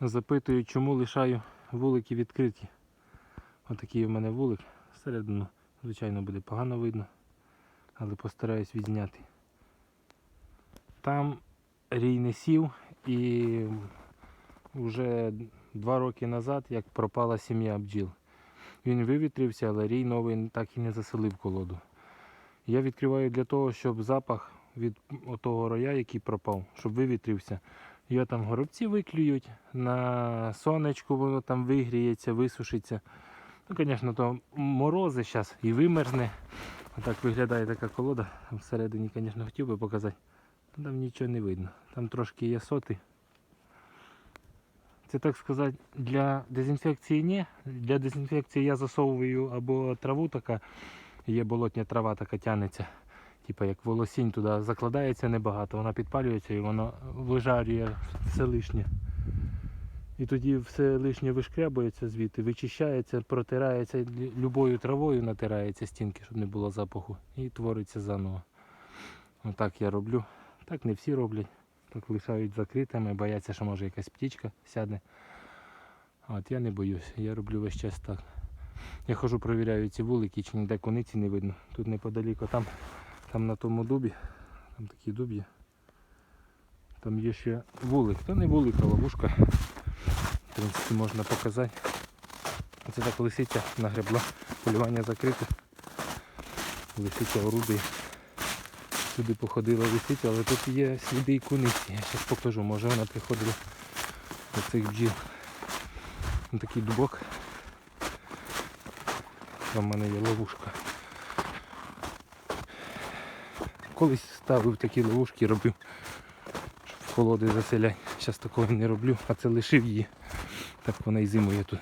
Запитують, чому лишаю вулики відкриті. Отакий у мене вулик. Всередину, звичайно, буде погано видно, але постараюсь відзняти. Там рій не сів і вже два роки назад, як пропала сім'я бджіл. Він вивітрився, але рій новий так і не заселив колоду. Я відкриваю для того, щоб запах від того роя, який пропав, щоб вивітрився. Його там горобці виклюють, на сонечку воно там вигріється, висушиться. Ну, звісно, то морози зараз і вимерзне. Отак виглядає така колода. Там Всередині, звісно, хотів би показати. Там нічого не видно. Там трошки є соти. Це так сказати, для дезінфекції ні. Для дезінфекції я засовую або траву така, є болотня трава така тянеться. Типа як волосінь туди закладається небагато, вона підпалюється і воно вижарює все лишнє. І тоді все лишнє вишкрябується звідти, вичищається, протирається любою травою, натирається стінки, щоб не було запаху, і твориться заново. Отак я роблю. Так не всі роблять. Так лишають закритими, бояться, що може якась птічка сяде. От я не боюсь, я роблю весь час так. Я хожу, провіряю ці вулики, чи ніде куниці не видно. Тут неподалеку, там, там на тому дубі, там такий дуб. Там є ще вулик. Та не вулик, а ловушка. В принципі, можна показати. Це так лисиця нагребла. Полювання закрите. Лисиця орудує. Сюди походила лисиця, але тут є сліди і куниці. Я зараз покажу, може вона приходила до цих бджіл. Такий дубок. Там в мене є ловушка. Колись ставив такі ловушки, робив, щоб в колоди заселяти. Зараз такого не роблю, а це лишив її. Так вона і зимує тут.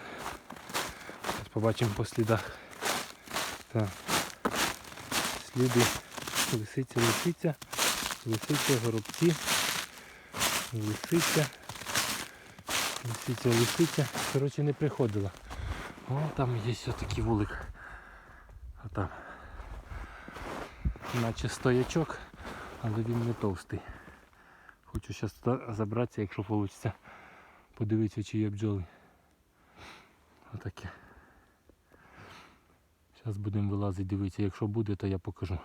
Зараз побачимо по слідах. Так. Сліди. Лисиця, лисиця, лисиця, горобці, лисиця, лисиця, лисиця. Коротше, не приходила. О, там є ось такий вулик. А там. Наче стоячок, але він не товстий. Хочу зараз забратися, якщо вийде. Подивитися, чи є бджоли. Отаке. Зараз будемо вилазити, дивитися. Якщо буде, то я покажу.